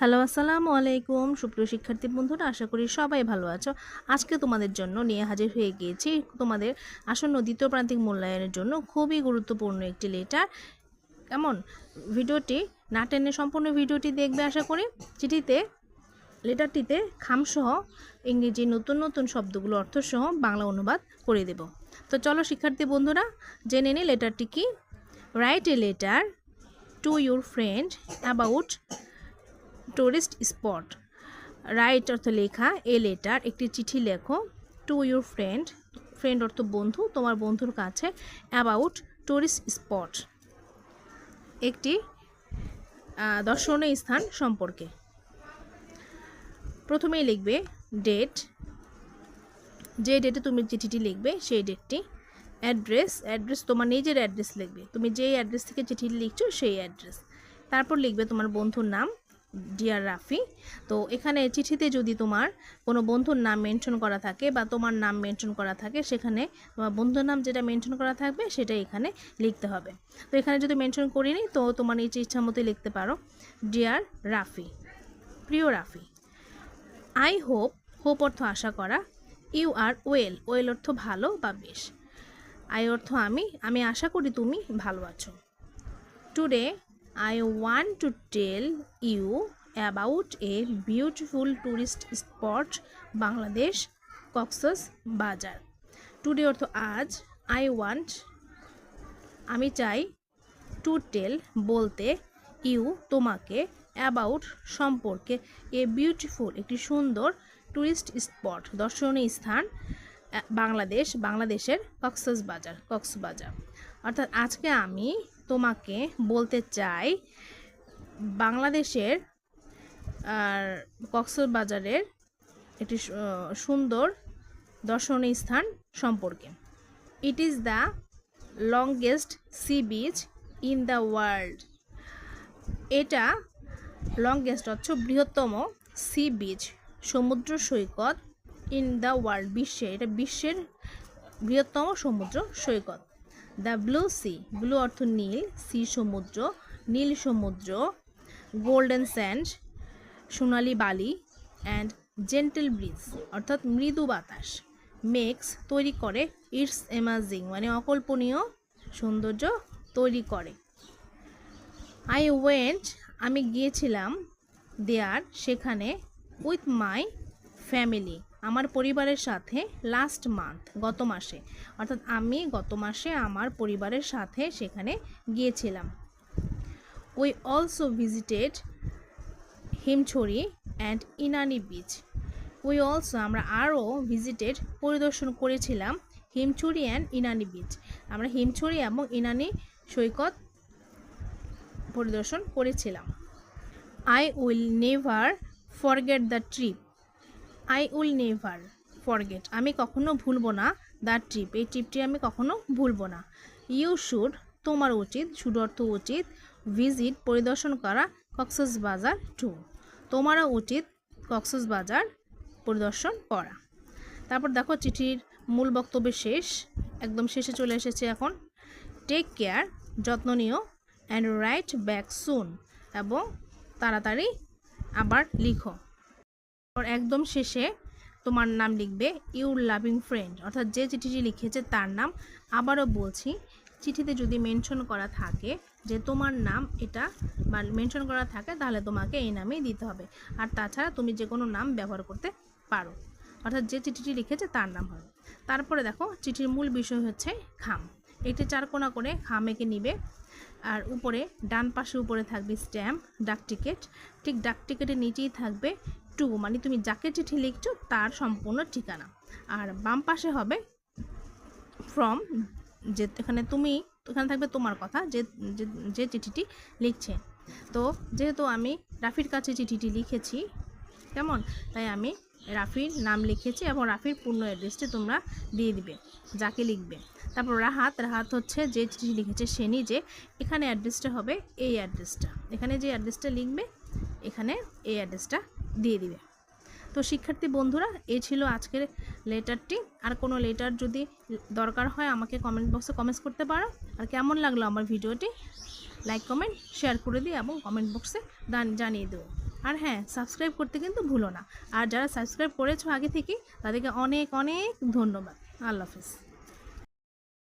Hello, আসসালামু আলাইকুম। সুপ্রিয় শিক্ষার্থী বন্ধুরা, আশা করি সবাই ভালো আছো। আজকে তোমাদের জন্য নিয়ে হাজির হয়ে গিয়েছি তোমাদের আসন্ন দ্বিতীয় প্রান্তিক মূল্যায়নের জন্য খুবই গুরুত্বপূর্ণ একটি লেটার কেমন? ভিডিওটি না টেনে সম্পূর্ণ ভিডিওটি দেখবে আশা করি। চিঠিতে লেটারটিতে খামসহ ইংরেজি নতুন নতুন শব্দগুলো, অর্থসহ বাংলা অনুবাদ করে দেব। তো চলো শিক্ষার্থী বন্ধুরা, জেনে নিই লেটারটি কি? Write a letter to your friend about tourist spot write অর্থ লেখা, এ লেটার একটি চিঠি লেখো টু ইউর ফ্রেন্ড ফ্রেন্ড অর্থ বন্ধু, তোমার বন্ধুর কাছে অ্যাবাউট টুরিস্ট স্পট একটি দর্শনীয় স্থান সম্পর্কে। প্রথমেই লিখবে ডেট যে ডেটে তুমি চিঠিটি লিখবে, সেই ডেটটি অ্যাড্রেস অ্যাড্রেস তোমার নিজের অ্যাড্রেস লিখবে। তুমি যেই অ্যাড্রেস থেকে চিঠি লিখছো, সেই অ্যাড্রেস তারপর লিখবে তোমার বন্ধুর নাম। ডিয়ার রাফি তো এখানে চিঠিতে যদি তোমার কোনো বন্ধুর নাম মেনশন করা থাকে বা তোমার নাম মেনশন করা থাকে, সেখানে তোমার বন্ধুর নাম যেটা মেনশন করা থাকবে সেটা এখানে লিখতে হবে। তো এখানে যদি মেনশন করিনি তো তোমার নিচে ইচ্ছা মতোই লিখতে পারো। ডিয়ার রাফি প্রিয় রাফি আই হোপ হোপ অর্থ আশা করা ইউ আর ওয়েল ওয়েল অর্থ ভালো বা বেশ। আই অর্থ আমি আমি আশা করি তুমি ভালো আছো। Today I want to tell you about a beautiful tourist spot Bangladesh Cox's Bazar today অর্থ আজ আই ওয়ান্ট আমি চাই টু টেল বলতে ইউ তোমাকে অ্যাবাউট সম্পর্কে এ বিউটিফুল একটি সুন্দর ট্যুরিস্ট স্পট দর্শনীয় স্থান বাংলাদেশ, বাংলাদেশের কক্সস বাজার কক্সবাজার অর্থাৎ আজকে আমি তোমাকে বলতে চাই, বাংলাদেশের আর কক্সবাজারের একটি সুন্দর দর্শনীয় স্থান সম্পর্কে। It is the longest sea beach in the world এটা লংগেস্ট অর্থ বৃহত্তম সি বিচ সমুদ্র সৈকত ইন দ্য ওয়ার্ল্ড বিশ্বে। এটা বিশ্বের বৃহত্তম সমুদ্র সৈকত। দ্য ব্লু সি, ব্লু অর্থ নীল, সি সমুদ্র, নীল সমুদ্র, গোল্ডেন স্যান্ড, সোনালি বালি অ্যান্ড জেন্টেল ব্রিজ অর্থাৎ মৃদু বাতাস। মেক্স তৈরি করে, ইটস এমাজিং মানে অকল্পনীয় সৌন্দর্য তৈরি করে। আই ওয়েন্ট আমি গিয়েছিলাম দেয়ার, সেখানে উইথ মাই ফ্যামিলি আমার পরিবারের সাথে লাস্ট মান্থ গত মাসে। অর্থাৎ আমি গত মাসে আমার পরিবারের সাথে সেখানে গিয়েছিলাম। We also visited Himchhari and Inani beach we also আমরা আরও ভিজিটেড পরিদর্শন করেছিলাম হিমছড়ি অ্যান্ড ইনানি বিচ আমরা হিমছড়ি এবং ইনানি সৈকত পরিদর্শন করেছিলাম। I will never forget the trip I will never forget আমি কখনো ভুলবো না দ্য ট্রিপ এই ট্রিপটি আমি কখনো ভুলবো না। ইউ শুড তোমার উচিত শুড অর্থ উচিত ভিজিট পরিদর্শন করা কক্সস বাজার টু তোমারও উচিত কক্সস বাজার পরিদর্শন করা। তারপর দেখো চিঠির মূল বক্তব্য শেষ, একদম শেষে চলে এসেছে এখন। টেক কেয়ার যত্ন নিও অ্যান্ড রাইট ব্যাক সুন এবং তাড়াতাড়ি আবার লিখো। একদম শেষে তোমার নাম লিখবে ইউর লাভিং ফ্রেন্ড অর্থাৎ যে চিঠিটি লিখেছে তার নাম। আবারও বলছি, চিঠিতে যদি মেনশন করা থাকে যে তোমার নাম এটা বা মেনশন করা থাকে, তাহলে তোমাকে এই নামেই দিতে হবে। আর তাছাড়া তুমি যে কোনো নাম ব্যবহার করতে পারো। অর্থাৎ যে চিঠিটি লিখেছে তার নাম হবে। তারপরে দেখো, চিঠির মূল বিষয় হচ্ছে খাম। একটি চারকোনা করে খাম এঁকে নিবে। আর উপরে, ডান পাশে উপরে থাকবে স্ট্যাম্প ডাক টিকিট ঠিক ডাক টিকিটের নিচেই থাকবে টু মানে তুমি যাকে চিঠি লিখছো তার সম্পূর্ণ ঠিকানা। আর বাম পাশে হবে ফ্রম যে এখানে তুমি, এখানে থাকবে তোমার কথা, যে, যে- চিঠিটি লিখছে। তো যেহেতু আমি রাফির কাছে চিঠিটি লিখেছি, কেমন? তাই আমি রাফির নাম লিখেছি এবং রাফির পূর্ণ অ্যাড্রেসটি তোমরা দিয়ে দিবে, যাকে লিখবে। তারপর রাহাত রাহাত হচ্ছে যে চিঠি লিখেছে সে নিজে। এখানে অ্যাড্রেসটা হবে এই অ্যাড্রেসটা। এখানে যে অ্যাড্রেসটা লিখবে, এখানে এই অ্যাড্রেসটা দিয়ে দিবে। তো শিক্ষার্থী বন্ধুরা, এই ছিল আজকের লেটারটি। আর কোনো লেটার যদি দরকার হয়, আমাকে কমেন্ট বক্সে কমেন্টস করতে পারো। আর কেমন লাগল আমার ভিডিওটি লাইক কমেন্ট শেয়ার করে দিই এবং কমেন্ট বক্সে জানিয়ে দেবো আর হ্যাঁ সাবস্ক্রাইব করতে কিন্তু ভুলো না। আর যারা সাবস্ক্রাইব করেছ আগে থেকে তাদেরকে অনেক অনেক ধন্যবাদ। আল্লাহ হাফিজ।